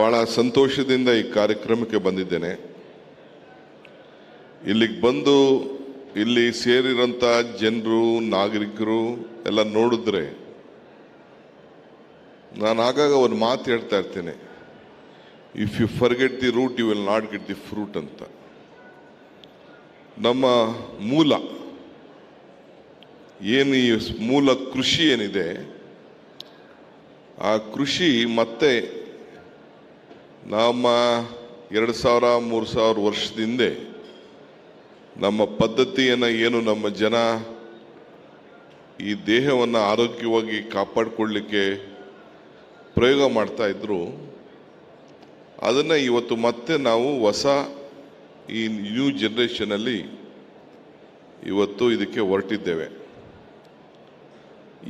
ಬಹಳ ಸಂತೋಷದಿಂದ ಈ ಕಾರ್ಯಕ್ರಮಕ್ಕೆ ಬಂದಿದ್ದೇನೆ. ಇಲ್ಲಿಗೆ ಬಂದು ಇಲ್ಲಿ ಸೇರಿರೋಂಥ ಜನರು, ನಾಗರಿಕರು ಎಲ್ಲ ನೋಡಿದ್ರೆ ನಾನು ಆಗಾಗ ಒಂದು ಮಾತು ಹೇಳ್ತಾ ಇರ್ತೇನೆ. If you forget the root you will not get the fruit ಅಂತ. ನಮ್ಮ ಮೂಲ, ಏನು ಈ ಮೂಲ ಕೃಷಿ ಏನಿದೆ, ಆ ಕೃಷಿ ಮತ್ತೆ ನಮ್ಮ ಎರಡು ಸಾವಿರ, ಮೂರು ಸಾವಿರ ವರ್ಷದ ಹಿಂದೆ ನಮ್ಮ ಪದ್ಧತಿಯನ್ನು ಏನು ನಮ್ಮ ಜನ ಈ ದೇಹವನ್ನು ಆರೋಗ್ಯವಾಗಿ ಕಾಪಾಡಿಕೊಳ್ಳಿಕ್ಕೆ ಪ್ರಯೋಗ ಮಾಡ್ತಾ ಇದ್ರು, ಅದನ್ನು ಇವತ್ತು ಮತ್ತೆ ನಾವು ಹೊಸ ಈ ನ್ಯೂ ಜನ್ರೇಷನಲ್ಲಿ ಇವತ್ತು ಇದಕ್ಕೆ ಹೊರಟಿದ್ದೇವೆ.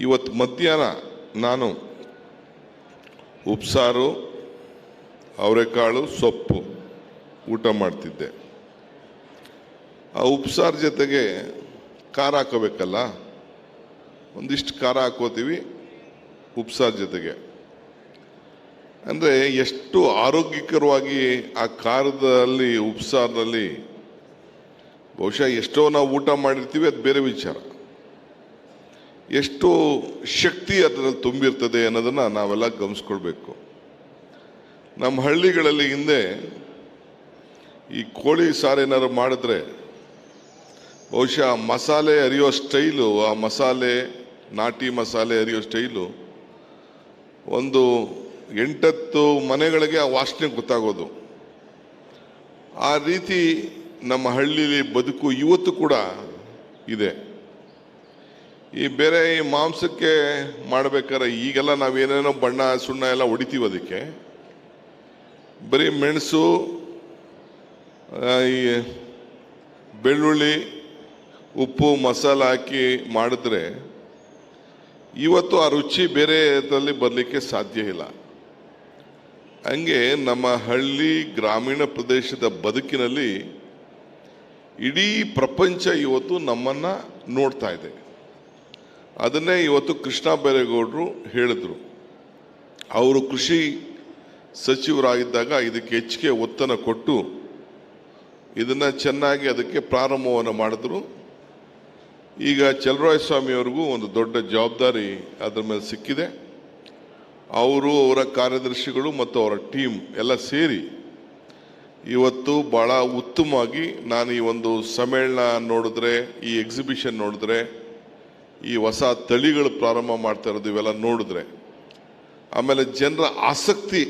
ಇವತ್ತು ಮಧ್ಯಾಹ್ನ ನಾನು ಉಪ್ಸಾರು ಅವರೆಕಾಳು ಸೊಪ್ಪು ಊಟ ಮಾಡ್ತಿದ್ದೆ. ಆ ಉಪ್ಸಾರು ಜೊತೆಗೆ ಖಾರ ಹಾಕೋಬೇಕಲ್ಲ? ಒಂದಿಷ್ಟು ಖಾರ ಹಾಕೋತೀವಿ ಉಪ್ಸಾರು ಜೊತೆಗೆ. ಅಂದರೆ ಎಷ್ಟು ಆರೋಗ್ಯಕರವಾಗಿ ಆ ಖಾರದಲ್ಲಿ ಉಪ್ಸಾರದಲ್ಲಿ ಬಹುಶಃ ಎಷ್ಟೋ ನಾವು ಊಟ ಮಾಡಿರ್ತೀವಿ, ಅದು ಬೇರೆ ವಿಚಾರ. ಎಷ್ಟು ಶಕ್ತಿ ಅದರಲ್ಲಿ ತುಂಬಿರ್ತದೆ ಅನ್ನೋದನ್ನು ನಾವೆಲ್ಲ ಗಮನಿಸ್ಕೊಳ್ಬೇಕು. ನಮ್ಮ ಹಳ್ಳಿಗಳಲ್ಲಿ ಹಿಂದೆ ಈ ಕೋಳಿ ಸಾರು ಏನಾದ್ರು ಮಾಡಿದ್ರೆ ಬಹುಶಃ ಮಸಾಲೆ ಅರಿಯೋ ಸ್ಟೈಲು, ಆ ಮಸಾಲೆ, ನಾಟಿ ಮಸಾಲೆ ಅರಿಯೋ ಸ್ಟೈಲು ಒಂದು ಎಂಟತ್ತು ಮನೆಗಳಿಗೆ ಆ ವಾಸನೆ ಗೊತ್ತಾಗೋದು. ಆ ರೀತಿ ನಮ್ಮ ಹಳ್ಳಿಲಿ ಬದುಕು ಇವತ್ತು ಕೂಡ ಇದೆ. ಈ ಬೇರೆ ಈ ಮಾಂಸಕ್ಕೆ ಮಾಡಬೇಕಾದ್ರೆ ಈಗೆಲ್ಲ ನಾವೇನೇನೋ ಬಣ್ಣ ಸುಣ್ಣ ಎಲ್ಲ ಹೊಡಿತೀವಿ ಅದಕ್ಕೆ. ಬರೀ ಮೆಣಸು ಈ ಬೆಳ್ಳುಳ್ಳಿ, ಉಪ್ಪು, ಮಸಾಲ ಹಾಕಿ ಮಾಡಿದ್ರೆ ಇವತ್ತು ಆ ರುಚಿ ಬೇರೆ ಇದರಲ್ಲಿ ಬರಲಿಕ್ಕೆ ಸಾಧ್ಯ ಇಲ್ಲ. ಹಂಗೆ ನಮ್ಮ ಹಳ್ಳಿ ಗ್ರಾಮೀಣ ಪ್ರದೇಶದ ಬದುಕಿನಲ್ಲಿ ಇಡೀ ಪ್ರಪಂಚ ಇವತ್ತು ನಮ್ಮನ್ನು ನೋಡ್ತಾ ಇದೆ. ಅದನ್ನೇ ಇವತ್ತು ಕೃಷ್ಣ ಬೈರೇಗೌಡರು ಹೇಳಿದರು. ಅವರು ಕೃಷಿ ಸಚಿವರಾಗಿದ್ದಾಗ ಇದಕ್ಕೆ ಹೆಚ್ಚಿಗೆ ಒತ್ತನ್ನು ಕೊಟ್ಟು ಇದನ್ನು ಚೆನ್ನಾಗಿ ಅದಕ್ಕೆ ಪ್ರಾರಂಭವನ್ನು ಮಾಡಿದ್ರು. ಈಗ ಚಲರಾಯ ಸ್ವಾಮಿಯವ್ರಿಗೂ ಒಂದು ದೊಡ್ಡ ಜವಾಬ್ದಾರಿ ಅದರ ಮೇಲೆ ಸಿಕ್ಕಿದೆ. ಅವರು ಅವರ ಕಾರ್ಯದರ್ಶಿಗಳು ಮತ್ತು ಅವರ ಟೀಮ್ ಎಲ್ಲ ಸೇರಿ ಇವತ್ತು ಭಾಳ ಉತ್ತಮವಾಗಿ ನಾನು ಈ ಒಂದು ಸಮ್ಮೇಳನ ನೋಡಿದ್ರೆ, ಈ ಎಕ್ಸಿಬಿಷನ್ ನೋಡಿದ್ರೆ, ಈ ಹೊಸ ತಳಿಗಳು ಪ್ರಾರಂಭ ಮಾಡ್ತಾ ಇರೋದು ಇವೆಲ್ಲ ನೋಡಿದ್ರೆ, ಆಮೇಲೆ ಜನರ ಆಸಕ್ತಿ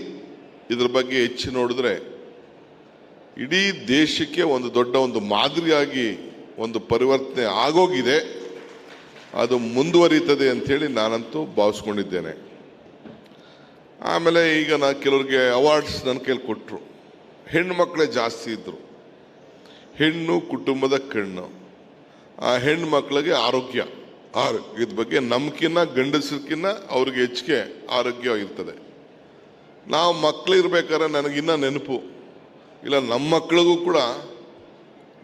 ಇದ್ರ ಬಗ್ಗೆ ಹೆಚ್ಚು ನೋಡಿದ್ರೆ ಇಡೀ ದೇಶಕ್ಕೆ ಒಂದು ದೊಡ್ಡ ಒಂದು ಮಾದರಿಯಾಗಿ ಒಂದು ಪರಿವರ್ತನೆ ಆಗೋಗಿದೆ. ಅದು ಮುಂದುವರಿತದೆ ಅಂಥೇಳಿ ನಾನಂತೂ ಭಾವಿಸ್ಕೊಂಡಿದ್ದೇನೆ. ಆಮೇಲೆ ಈಗ ನಾ ಕೆಲವ್ರಿಗೆ ಅವಾರ್ಡ್ಸ್ ನನ್ನ ಕೈಲಿ ಕೊಟ್ಟರು ಹೆಣ್ಣು ಮಕ್ಕಳೇ ಜಾಸ್ತಿ ಇದ್ದರು ಹೆಣ್ಣು ಕುಟುಂಬದ ಕಣ್ಣು. ಆ ಹೆಣ್ಣು ಮಕ್ಕಳಿಗೆ ಆರೋಗ್ಯ. ಆರೋಗ್ಯದ ಬಗ್ಗೆ ನಮ್ಕಿನ್ನ ಗಂಡಸರ್ಕಿನ್ನ ಅವ್ರಿಗೆ ಹೆಚ್ಚಿಗೆ ಆರೋಗ್ಯವಾಗಿರ್ತದೆ. ನಾವು ಮಕ್ಕಳಿರ್ಬೇಕಾದ್ರೆ ನನಗಿನ್ನ ನೆನಪು. ಇಲ್ಲ, ನಮ್ಮ ಮಕ್ಕಳಿಗೂ ಕೂಡ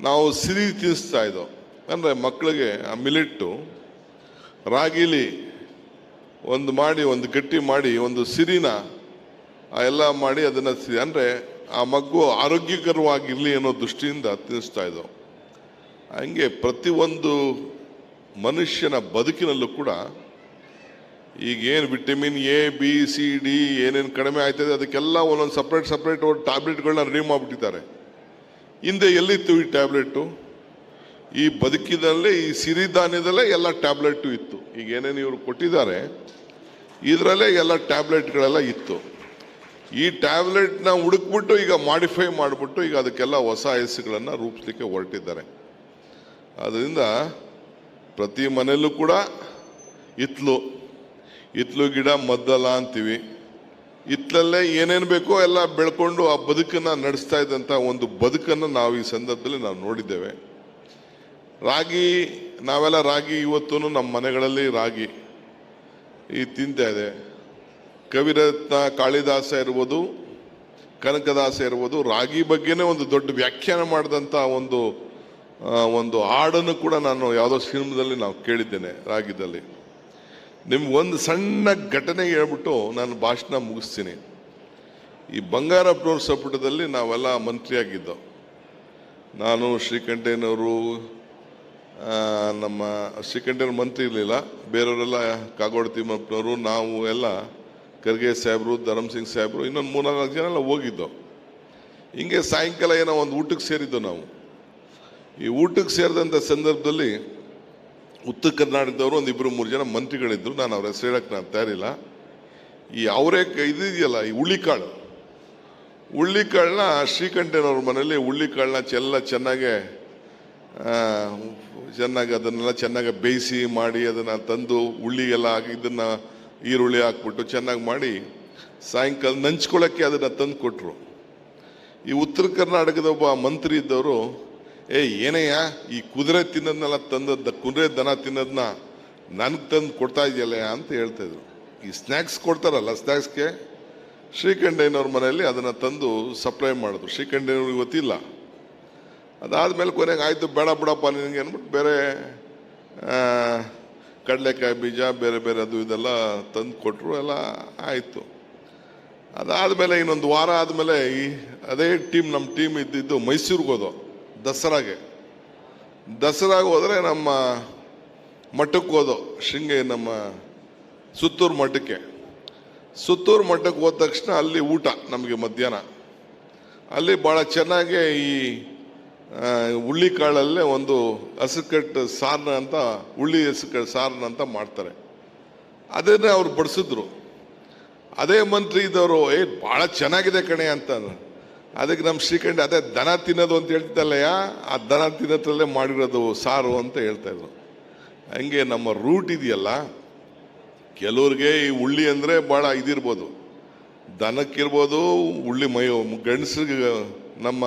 ನಾವು ಸಿರಿ ತಿನ್ನಿಸ್ತಾ ಇದ್ದೋ ಅಂದರೆ ಮಕ್ಕಳಿಗೆ ಆ ಮಿಲಿಟ್ಟು, ರಾಗಿಲಿ ಒಂದು ಮಾಡಿ, ಒಂದು ಗಟ್ಟಿ ಮಾಡಿ, ಒಂದು ಸಿರಿನ ಎಲ್ಲ ಮಾಡಿ ಅದನ್ನು ಅಂದರೆ ಆ ಮಗು ಆರೋಗ್ಯಕರವಾಗಿರಲಿ ಅನ್ನೋ ದೃಷ್ಟಿಯಿಂದ ತಿನ್ನಿಸ್ತಾ ಇದ್ದೋ. ಹಂಗೆ ಪ್ರತಿಯೊಂದು ಮನುಷ್ಯನ ಬದುಕಿನಲ್ಲೂ ಕೂಡ ಈಗ ಏನು vitamin A, B, C, D ಏನೇನು ಕಡಿಮೆ ಆಯ್ತದೆ, ಅದಕ್ಕೆಲ್ಲ ಒಂದೊಂದು ಸಪ್ರೇಟ್ ಸಪ್ರೇಟ್ ಟ್ಯಾಬ್ಲೆಟ್ಗಳನ್ನ ರೆಡಿ ಮಾಡಿಬಿಟ್ಟಿದ್ದಾರೆ ಹಿಂದೆ ಎಲ್ಲಿತ್ತು ಈ ಟ್ಯಾಬ್ಲೆಟ್ಟು ಈ ಬದುಕಿನಲ್ಲೇ, ಈ ಸಿರಿಧಾನ್ಯದಲ್ಲೇ ಎಲ್ಲ ಟ್ಯಾಬ್ಲೆಟ್ಟು ಇತ್ತು. ಈಗ ಏನೇನು ಇವರು ಕೊಟ್ಟಿದ್ದಾರೆ, ಇದರಲ್ಲೇ ಎಲ್ಲ ಟ್ಯಾಬ್ಲೆಟ್ಗಳೆಲ್ಲ ಇತ್ತು. ಈ ಟ್ಯಾಬ್ಲೆಟ್ನ ಹುಡುಕ್ಬಿಟ್ಟು ಈಗ ಮಾಡಿಫೈ ಮಾಡಿಬಿಟ್ಟು ಈಗ ಅದಕ್ಕೆಲ್ಲ ಹೊಸ ಹೆಸರುಗಳನ್ನು ರೂಪಿಸ್ಲಿಕ್ಕೆ ಹೊರಟಿದ್ದಾರೆ. ಅದರಿಂದ ಪ್ರತಿ ಮನೆಯಲ್ಲೂ ಕೂಡ ಇತ್ಲು ಇತ್ಲು ಗಿಡ ಮದ್ದಲ್ಲ ಅಂತೀವಿ. ಇತ್ಲಲ್ಲೇ ಏನೇನು ಬೇಕೋ ಎಲ್ಲ ಬೆಳ್ಕೊಂಡು ಆ ಬದುಕನ್ನು ನಡೆಸ್ತಾ ಇದ್ದಂಥ ಒಂದು ಬದುಕನ್ನು ನಾವು ಈ ಸಂದರ್ಭದಲ್ಲಿ ನಾವು ನೋಡಿದ್ದೇವೆ. ರಾಗಿ, ನಾವೆಲ್ಲ ರಾಗಿ ಇವತ್ತೂ ನಮ್ಮ ಮನೆಗಳಲ್ಲಿ ರಾಗಿ ಈ ತಿಂತಾ ಇದೆ. ಕವಿರತ್ನ, ಕಾಳಿದಾಸ ಇರ್ಬೋದು, ಕನಕದಾಸ ಇರ್ಬೋದು, ರಾಗಿ ಬಗ್ಗೆನೇ ಒಂದು ದೊಡ್ಡ ವ್ಯಾಖ್ಯಾನ ಮಾಡಿದಂಥ ಒಂದು ಒಂದು ಹಾಡನ್ನು ಕೂಡ ನಾನು ಯಾವುದೋ ಸಿನಿಮಾದಲ್ಲಿ ನಾವು ಕೇಳಿದ್ದೇನೆ ರಾಗಿದಲ್ಲಿ. ನಿಮ್ಗೆ ಒಂದು ಸಣ್ಣ ಘಟನೆ ಹೇಳ್ಬಿಟ್ಟು ನಾನು ಭಾಷಣ ಮುಗಿಸ್ತೀನಿ. ಈ ಬಂಗಾರಪ್ಪನವ್ರ ಸಂಪುಟದಲ್ಲಿ ನಾವೆಲ್ಲ ಮಂತ್ರಿಯಾಗಿದ್ದೋ, ನಾನು ಶ್ರೀಕಂಠಯ್ಯನವರು ನಮ್ಮ ಶ್ರೀಕಂಠಯ್ಯನವ್ರು ಮಂತ್ರಿ ಇರಲಿಲ್ಲ, ಬೇರೆಯವರೆಲ್ಲ ಕಾಗೋಡ ತಿಮ್ಮಪ್ಪನವರು, ನಾವು ಎಲ್ಲ ಖರ್ಗೆ ಸಾಹೇಬರು ಧರಮ್ ಸಿಂಗ್ ಸಾಹೇಬರು, ಇನ್ನೊಂದು ಮೂರ್ನಾಲ್ಕು ಜನ ಎಲ್ಲ ಹೋಗಿದ್ದೋ. ಹಿಂಗೆ ಸಾಯಂಕಾಲ ಏನೋ ಒಂದು ಊಟಕ್ಕೆ ಸೇರಿದ್ದೋ ನಾವು. ಈ ಊಟಕ್ಕೆ ಸೇರಿದಂಥ ಸಂದರ್ಭದಲ್ಲಿ ಉತ್ತರ ಕರ್ನಾಟಕದವರು ಒಂದು ಇಬ್ಬರು ಮೂರು ಜನ ಮಂತ್ರಿಗಳಿದ್ದರು ನಾನು ಅವ್ರ ಹೆಸರು ಹೇಳಕ್ಕೆ ನಾನು ತಯಾರಿಲ್ಲ. ಈ ಅವರೇ ಇದೆಯಲ್ಲ, ಈ ಹುಳ್ಳಿಕಾಳು. ಹುಳ್ಳಿಕಾಳನ್ನ ಶ್ರೀಕಂಠನವ್ರ ಮನೇಲಿ ಹುಳ್ಳಿಕಾಳನ್ನ ಚೆಲ್ಲ ಚೆನ್ನಾಗೆ ಚೆನ್ನಾಗಿ ಅದನ್ನೆಲ್ಲ ಚೆನ್ನಾಗಿ ಬೇಯಿಸಿ ಮಾಡಿ ಅದನ್ನು ತಂದು ಹುಳ್ಳಿ ಎಲ್ಲ ಹಾಕಿ ಇದನ್ನು ಈರುಳ್ಳಿ ಹಾಕ್ಬಿಟ್ಟು ಚೆನ್ನಾಗಿ ಮಾಡಿ ಸಾಯಂಕಾಲ ನಂಚ್ಕೊಳ್ಳೋಕ್ಕೆ ಅದನ್ನು ತಂದು ಕೊಟ್ಟರು ಈ ಉತ್ತರ ಕರ್ನಾಟಕದ ಒಬ್ಬ ಮಂತ್ರಿ ಇದ್ದವರು ಏ ಏನಯ್ಯ ಈ ಕುದುರೆ ತಿನ್ನೋದನ್ನೆಲ್ಲ ತಂದದ್ದು, ಕುದುರೆ ದನ ತಿನ್ನೋದನ್ನ ನನಗೆ ತಂದು ಕೊಡ್ತಾ ಇದೆಯಲ್ಲ ಅಂತ ಹೇಳ್ತಾ ಇದ್ರು. ಈ ಸ್ನ್ಯಾಕ್ಸ್ ಕೊಡ್ತಾರಲ್ಲ ಸ್ನ್ಯಾಕ್ಸ್ಗೆ? ಶ್ರೀಕಂಠಯ್ಯನವ್ರ ಮನೆಯಲ್ಲಿ ಅದನ್ನು ತಂದು ಸಪ್ಲೈ ಮಾಡಿದ್ರು. ಶ್ರೀಕಂಠಯ್ಯನವ್ರು ಇವತ್ತಿಲ್ಲ ಅದಾದಮೇಲೆ ಕೊನೆಗೆ ಆಯಿತು, ಬೇಡ ಬಿಡಪ್ಪ ನಿನಗೆ ಅಂದ್ಬಿಟ್ಟು ಬೇರೆ ಕಡಲೆಕಾಯಿ ಬೀಜ, ಬೇರೆ ಬೇರೆ ಅದು ಇದೆಲ್ಲ ತಂದು ಕೊಟ್ಟರು ಎಲ್ಲ ಆಯಿತು. ಅದಾದಮೇಲೆ ಇನ್ನೊಂದು ವಾರ ಆದಮೇಲೆ ಈ, ಅದೇ ಟೀಮ್, ನಮ್ಮ ಟೀಮ್ ಇದ್ದಿದ್ದು ಮೈಸೂರಿಗೆ ಹೋದೋ. ದಸರಾಗೆ. ದಸರಾಗೆ ಹೋದರೆ ನಮ್ಮ ಮಠಕ್ಕೆ ಹೋದೋ, ಶೃಂಗೇರಿ ನಮ್ಮ ಸುತ್ತೂರು ಮಠಕ್ಕೆ. ಸುತ್ತೂರು ಮಠಕ್ಕೆ ಹೋದ ತಕ್ಷಣ ಅಲ್ಲಿ ಊಟ ನಮಗೆ ಮಧ್ಯಾಹ್ನ. ಅಲ್ಲಿ ಭಾಳ ಚೆನ್ನಾಗಿ ಈ ಹುಳ್ಳಿ ಕಾಳಲ್ಲೇ ಒಂದು ಹಸುಕಟ್ಟು ಸಾರನ್ನ ಅಂತ, ಹುಳ್ಳಿ ಹಸುಕಟ್ಟು ಸಾರನ್ನ ಅಂತ ಮಾಡ್ತಾರೆ. ಅದನ್ನೇ ಅವ್ರು ಬಡಿಸಿದ್ರು. ಅದೇ ಮಂತ್ರಿ ಇದ್ದವರು, ಏ, ಭಾಳ ಚೆನ್ನಾಗಿದೆ ಕಣೆ ಅಂತ. ಅದಕ್ಕೆ ನಮ್ಮ ಶ್ರೀಕಂಠ ಅದೇ ದನ ತಿನ್ನೋದು ಅಂತ ಹೇಳ್ತಿದ್ದಲ್ಲಯ್ಯ? ಆ ದನ ತಿನ್ನೋದ್ರಲ್ಲೇ ಮಾಡಿರೋದು ಸಾರು ಅಂತ ಹೇಳ್ತಾ ಇದ್ರು. ಹಂಗೆ ನಮ್ಮ ರೂಟ್ ಇದೆಯಲ್ಲ, ಕೆಲವ್ರಿಗೆ ಈ ಉಳ್ಳಿ ಅಂದರೆ ಭಾಳ ಇದಿರ್ಬೋದು. ದನಕ್ಕಿರ್ಬೋದು, ಉಳ್ಳಿ ಮೈ, ಗಂಡಸ್ರಿಗೆ, ನಮ್ಮ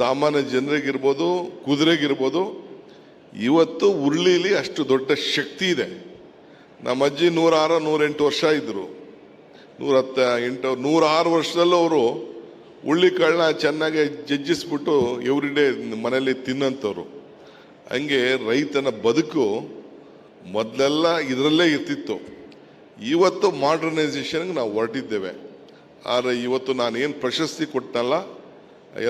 ಸಾಮಾನ್ಯ ಜನರಿಗಿರ್ಬೋದು, ಕುದುರೆಗಿರ್ಬೋದು, ಇವತ್ತು ಉರುಳಿಲಿ ಅಷ್ಟು ದೊಡ್ಡ ಶಕ್ತಿ ಇದೆ. ನಮ್ಮ ಅಜ್ಜಿ ನೂರಾರು ನೂರೆಂಟು ವರ್ಷ ಇದ್ದರು ನೂರ ಹತ್ತ ಎಂಟು, ನೂರಾರು ವರ್ಷದಲ್ಲೂ ಅವರು ಉಳ್ಳಿಕಾಳನ್ನ ಚೆನ್ನಾಗಿ ಜಜ್ಜಿಸ್ಬಿಟ್ಟು ಎವ್ರಿಡೇ ಮನೆಯಲ್ಲಿ ತಿನ್ನಂಥವ್ರು ಹಂಗೆ ರೈತನ ಬದುಕು ಮೊದಲೆಲ್ಲ ಇದರಲ್ಲೇ ಇರ್ತಿತ್ತು. ಇವತ್ತು ಮಾಡ್ರನೈಸೇಷನ್ಗೆ ನಾವು ಹೊರಟಿದ್ದೇವೆ. ಆದರೆ ಇವತ್ತು ನಾನು ಏನು ಪ್ರಶಸ್ತಿ ಕೊಟ್ಟನಲ್ಲ,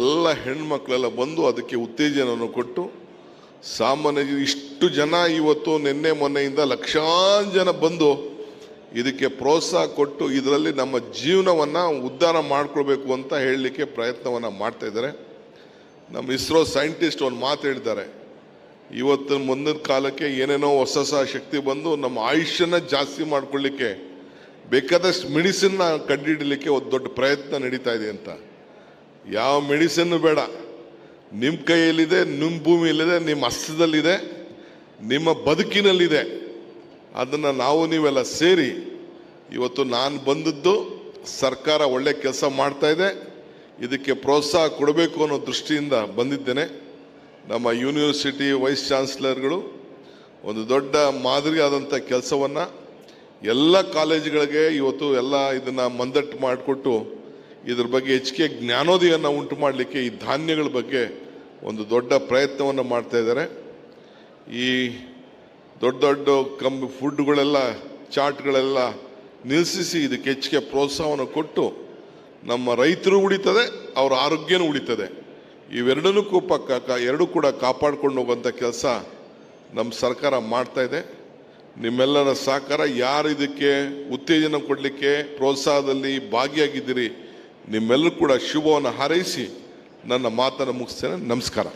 ಎಲ್ಲ ಹೆಣ್ಮಕ್ಳೆಲ್ಲ ಬಂದು ಅದಕ್ಕೆ ಉತ್ತೇಜನವನ್ನು ಕೊಟ್ಟು ಸಾಮಾನ್ಯ ಇಷ್ಟು ಜನ ಇವತ್ತು ನಿನ್ನೆ ಮೊನ್ನೆಯಿಂದ ಲಕ್ಷಾಂತರ ಜನ ಬಂದು ಇದಕ್ಕೆ ಪ್ರೋತ್ಸಾಹ ಕೊಟ್ಟು ಇದರಲ್ಲಿ ನಮ್ಮ ಜೀವನವನ್ನು ಉದ್ಧಾರ ಮಾಡಿಕೊಳ್ಬೇಕು ಅಂತ ಹೇಳಲಿಕ್ಕೆ ಪ್ರಯತ್ನವನ್ನು ಮಾಡ್ತಾ ಇದ್ದಾರೆ. ನಮ್ಮ ಇಸ್ರೋ ಸೈಂಟಿಸ್ಟ್ ಒಂದು ಮಾತು ಹೇಳಿದ್ದಾರೆ. ಇವತ್ತು ಮುಂದಿನ ಕಾಲಕ್ಕೆ ಏನೇನೋ ಹೊಸ ಹೊಸ ಶಕ್ತಿ ಬಂದು ನಮ್ಮ ಆಯುಷ್ಯನ ಜಾಸ್ತಿ ಮಾಡಿಕೊಳ್ಳಿಕ್ಕೆ ಬೇಕಾದಷ್ಟು ಮೆಡಿಸಿನ್ನ ಕಂಡುಹಿಡಲಿಕ್ಕೆ ಒಂದು ದೊಡ್ಡ ಪ್ರಯತ್ನ ನಡೀತಾ ಇದೆ ಅಂತ. ಯಾವ ಮೆಡಿಸಿನ್ ಬೇಡ. ನಿಮ್ಮ ಕೈಯಲ್ಲಿದೆ ನಿಮ್ಮ ಭೂಮಿಯಲ್ಲಿದೆ ನಿಮ್ಮ ಹಸ್ತದಲ್ಲಿದೆ ನಿಮ್ಮ ಬದುಕಿನಲ್ಲಿದೆ. ಅದನ್ನು ನಾವು ನೀವೆಲ್ಲ ಸೇರಿ ಇವತ್ತು ನಾನು ಬಂದದ್ದು ಸರ್ಕಾರ ಒಳ್ಳೆ ಕೆಲಸ ಮಾಡ್ತಾ ಇದೆ. ಇದಕ್ಕೆ ಪ್ರೋತ್ಸಾಹ ಕೊಡಬೇಕು ಅನ್ನೋ ದೃಷ್ಟಿಯಿಂದ ಬಂದಿದ್ದೇನೆ. ನಮ್ಮ ಯೂನಿವರ್ಸಿಟಿ ವೈಸ್ ಚಾನ್ಸಲರ್ಗಳು ಒಂದು ದೊಡ್ಡ ಮಾದರಿಯಾದಂಥ ಕೆಲಸವನ್ನು ಎಲ್ಲ ಕಾಲೇಜುಗಳಿಗೆ ಇವತ್ತು ಎಲ್ಲ ಇದನ್ನು ಮಂದಟ್ಟು ಮಾಡಿಕೊಟ್ಟು ಇದ್ರ ಬಗ್ಗೆ ಹೆಚ್ಚಿಗೆ ಜ್ಞಾನೋದಯವನ್ನು ಉಂಟು ಮಾಡಲಿಕ್ಕೆ ಈ ಧಾನ್ಯಗಳ ಬಗ್ಗೆ ಒಂದು ದೊಡ್ಡ ಪ್ರಯತ್ನವನ್ನು ಮಾಡ್ತಾ ಇದ್ದಾರೆ. ಈ ದೊಡ್ಡ ದೊಡ್ಡ ಕಂ ಫುಡ್ಗಳೆಲ್ಲ, ಚಾಟ್ಗಳೆಲ್ಲ ನಿಲ್ಲಿಸಿ ಇದಕ್ಕೆ ಹೆಚ್ಚಿಗೆ ಪ್ರೋತ್ಸಾಹವನ್ನು ಕೊಟ್ಟು ನಮ್ಮ ರೈತರು ಉಳಿತದೆ, ಅವರ ಆರೋಗ್ಯನೂ ಉಳಿತದೆ. ಇವೆರಡನ್ನೂ ಕೂಪ ಎರಡೂ ಕೂಡ ಕಾಪಾಡ್ಕೊಂಡು ಹೋಗುವಂಥ ಕೆಲಸ ನಮ್ಮ ಸರ್ಕಾರ ಮಾಡ್ತಾ ಇದೆ. ನಿಮ್ಮೆಲ್ಲರ ಸಹಕಾರ, ಯಾರು ಇದಕ್ಕೆ ಉತ್ತೇಜನ ಕೊಡಲಿಕ್ಕೆ ಪ್ರೋತ್ಸಾಹದಲ್ಲಿ ಭಾಗಿಯಾಗಿದ್ದೀರಿ, ನಿಮ್ಮೆಲ್ಲರೂ ಕೂಡ ಶುಭವನ್ನು ಹಾರೈಸಿ ನನ್ನ ಮಾತನ್ನು ಮುಗಿಸ್ತೇನೆ. ನಮಸ್ಕಾರ.